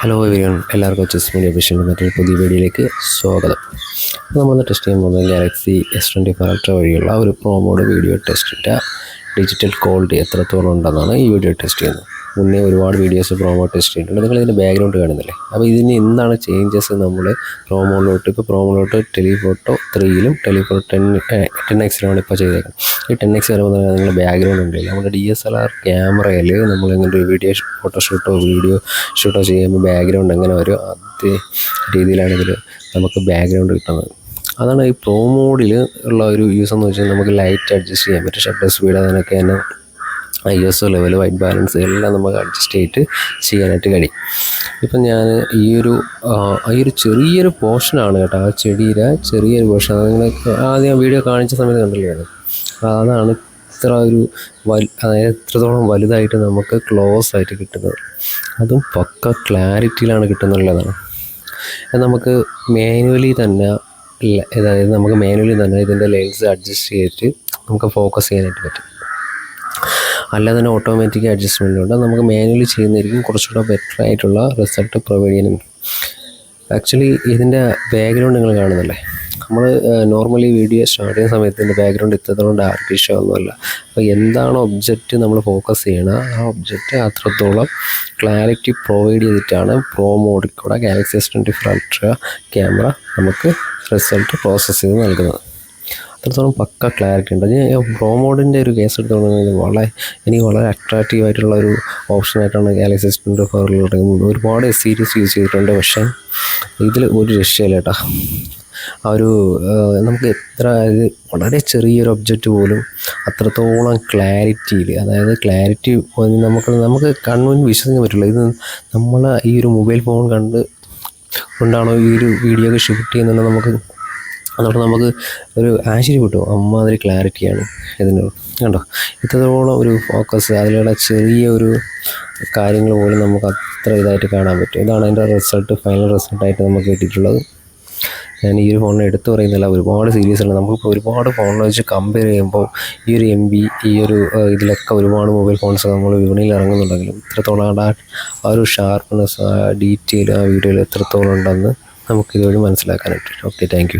Hello everyone എല്ലാവർക്കും chess media വിഷന്റെ മറ്റൊരു പുതിയ വീഡിയോയിലേക്ക് സ്വാഗതം. നമ്മൾ ടെസ്റ്റ് ചെയ്യാൻ പോകുന്നത് Galaxy S twenty four ultra വഴിയുള്ള ഒരു പ്രോമോഡ് വീഡിയോ ടെസ്റ്റിന്റെ ഡിജിറ്റൽ ക്വാളിറ്റി എത്രത്തോളം ഉണ്ടെന്നാണ് ഈ വീഡിയോ ടെസ്റ്റ് ചെയ്യുന്നത്. മുന്നേ ഒരുപാട് വീഡിയോസ് പ്രോമോ ടെസ്റ്റ് ചെയ്തിട്ടുണ്ട്. നിങ്ങൾ ഇതിന്റെ ബാക്ക്ഗ്രൗണ്ട് കാണുന്നില്ലേ? അപ്പോൾ ഇതിന് എന്താണ് ചേഞ്ചസ് നമ്മൾ പ്രോമോയിലോട്ട് ഇപ്പോൾ പ്രോമോയിലോട്ട് ടെലിഫോട്ടോ ത്രീയിലും ടെലിഫോട്ടോ ടെൻ ടെൻ എക്സിലാണ് ഇപ്പോൾ ചെയ്തേക്കുന്നത്. ഈ ടെൻ എക്സ് വരുമ്പോൾ നിങ്ങൾ ബാക്ക്ഗ്രൗണ്ട് ഉണ്ടല്ലോ. നമ്മുടെ ഡി എസ് എൽ ആർ ക്യാമറയിൽ നമ്മൾ ഇങ്ങനെ ഒരു വീഡിയോ ഫോട്ടോഷൂട്ടോ വീഡിയോ ഷൂട്ടോ ചെയ്യുമ്പോൾ ബാക്ക്ഗ്രൗണ്ട് എങ്ങനെ വരും? അതേ രീതിയിലാണ് ഇതിൽ നമുക്ക് ബാക്ക്ഗ്രൗണ്ട് കിട്ടുന്നത്. അതാണ് ഈ പ്രോ മോഡിൽ ഉള്ള ഒരു യൂസ് എന്ന് വെച്ചാൽ നമുക്ക് ലൈറ്റ് അഡ്ജസ്റ്റ് ചെയ്യാൻ പറ്റും. ഷട്ടർ സ്പീഡ് അതിനൊക്കെ തന്നെ I S O level white balance എല്ലാം നമുക്ക് അഡ്ജസ്റ്റ് ചെയ്തിട്ട് ചെയ്യാനായിട്ട് കഴിയും. ഇപ്പം ഞാൻ ഈ ഒരു ഈ ഒരു ചെറിയൊരു പോർഷനാണ് കേട്ടോ ആ ചെടിയുടെ ചെറിയൊരു പോർഷൻ അത് നിങ്ങൾ ആദ്യം വീഡിയോ കാണിച്ച സമയത്ത് കണ്ടല്ലേ? അത് അതാണ് ഇത്ര ഒരു വൽ അതായത് എത്രത്തോളം വലുതായിട്ട് നമുക്ക് ക്ലോസ് ആയിട്ട് കിട്ടുന്നത്. അതും പക്ക ക്ലാരിറ്റിയിലാണ് കിട്ടുന്നുള്ളതാണ്. നമുക്ക് മാനുവലി തന്നെ അതായത് നമുക്ക് മാനുവലി തന്നെ ഇതിന്റെ ലെൻസ് അഡ്ജസ്റ്റ് ചെയ്തിട്ട് നമുക്ക് ഫോക്കസ് ചെയ്യാനായിട്ട് പറ്റും. അല്ലാതെ തന്നെ ഓട്ടോമാറ്റിക് അഡ്ജസ്റ്റ്മെന്റ് ഉണ്ട്. നമുക്ക് മാനുവലി ചെയ്യുന്നതായിരിക്കും. കുറച്ചുകൂടെ ബെറ്റർ ആയിട്ടുള്ള റിസൾട്ട് പ്രൊവൈഡ് ചെയ്യുന്നുണ്ട് ആക്ച്വലി ഇതിന്റെ ബാക്ക്ഗ്രൗണ്ട് നിങ്ങൾ കാണുന്നില്ലേ നമ്മൾ നോർമലി വീഡിയോ സ്റ്റാർട്ട് ചെയ്യുന്ന സമയത്ത് ഇതിന്റെ ബാക്ക്ഗ്രൗണ്ട് ഇത്രത്തോളം ഡാർക്കിഷോ ഒന്നുമല്ല അപ്പോൾ എന്താണ് ഒബ്ജക്റ്റ് നമ്മൾ ഫോക്കസ് ചെയ്യണം? ആ ഒബ്ജക്റ്റ് അത്രത്തോളം ക്ലാരിറ്റി പ്രൊവൈഡ് ചെയ്തിട്ടാണ് പ്രോ മോഡിൽ കൂടെ Galaxy S twenty ultra camera നമുക്ക് റിസൾട്ട് പ്രോസസ്സ് ചെയ്ത് നൽകുന്നത്. അത്രത്തോളം പക്ക ക്ലാരിറ്റി ഉണ്ട്. ഞാൻ പ്രോ മോഡിന്റെ ഒരു കേസ് എടുത്തുകൊണ്ടെങ്കിൽ വളരെ എനിക്ക് വളരെ അട്രാക്റ്റീവ് ആയിട്ടുള്ള ഒരു ഓപ്ഷനായിട്ടാണ് ഗാലക്സി എസ് ട്വന്റി ഇറങ്ങുന്നത്. ഒരുപാട് സീരീസ് യൂസ് ചെയ്തിട്ടുണ്ട്. പക്ഷേ ഇതിൽ ഒരു രക്ഷയില്ല കേട്ടോ. ആ ഒരു നമുക്ക് എത്ര വളരെ ചെറിയൊരു ഒബ്ജക്റ്റ് പോലും അത്രത്തോളം ക്ലാരിറ്റിയിൽ അതായത് ക്ലാരിറ്റി നമുക്ക് നമുക്ക് കണ്ണുവിന് വിശ്വസിക്കാൻ പറ്റില്ല. ഇത് നമ്മൾ ഈ ഒരു മൊബൈൽ ഫോൺ കണ്ട് കൊണ്ടാണോ ഈ ഒരു വീഡിയോ ഒക്കെ ഷൂട്ട് ചെയ്യുന്നത് നമുക്ക് അതുകൊണ്ട് നമുക്ക് ഒരു ആശ്ചര്യപ്പെട്ടു അമ്മാതിരി ക്ലാരിറ്റിയാണ് ഇതിന് കണ്ടോ? ഇത്രത്തോളം ഒരു ഫോക്കസ് അതിലുള്ള ചെറിയ ഒരു കാര്യങ്ങൾ പോലും നമുക്ക് അത്ര ഇതായിട്ട് കാണാൻ പറ്റും. ഇതാണ് അതിന്റെ റിസൾട്ട് ഫൈനൽ റിസൾട്ടായിട്ട് നമുക്ക് കിട്ടിയിട്ടുള്ളത്. ഞാൻ ഈ ഒരു ഫോണിനെ എടുത്തു പറയുന്നില്ല ഒരുപാട് സീരിയസ് ഉണ്ട്. നമുക്കിപ്പോൾ ഒരുപാട് ഫോണിനെ വെച്ച് കമ്പയർ ചെയ്യുമ്പോൾ ഈ ഒരു എം ബി ഈ ഒരു ഇതിലൊക്കെ ഒരുപാട് മൊബൈൽ ഫോൺസ് നമ്മൾ വിപണിയിൽ ഇറങ്ങുന്നുണ്ടെങ്കിലും ഇത്രത്തോളം ആ ഒരു ഷാർപ്പ്നെസ് ആ ഡീറ്റെയിൽ ആ വീഡിയോയിൽ എത്രത്തോളം ഉണ്ടെന്ന് നമുക്ക് ഇതുവഴി മനസ്സിലാക്കാനായിട്ട് ഓക്കെ താങ്ക്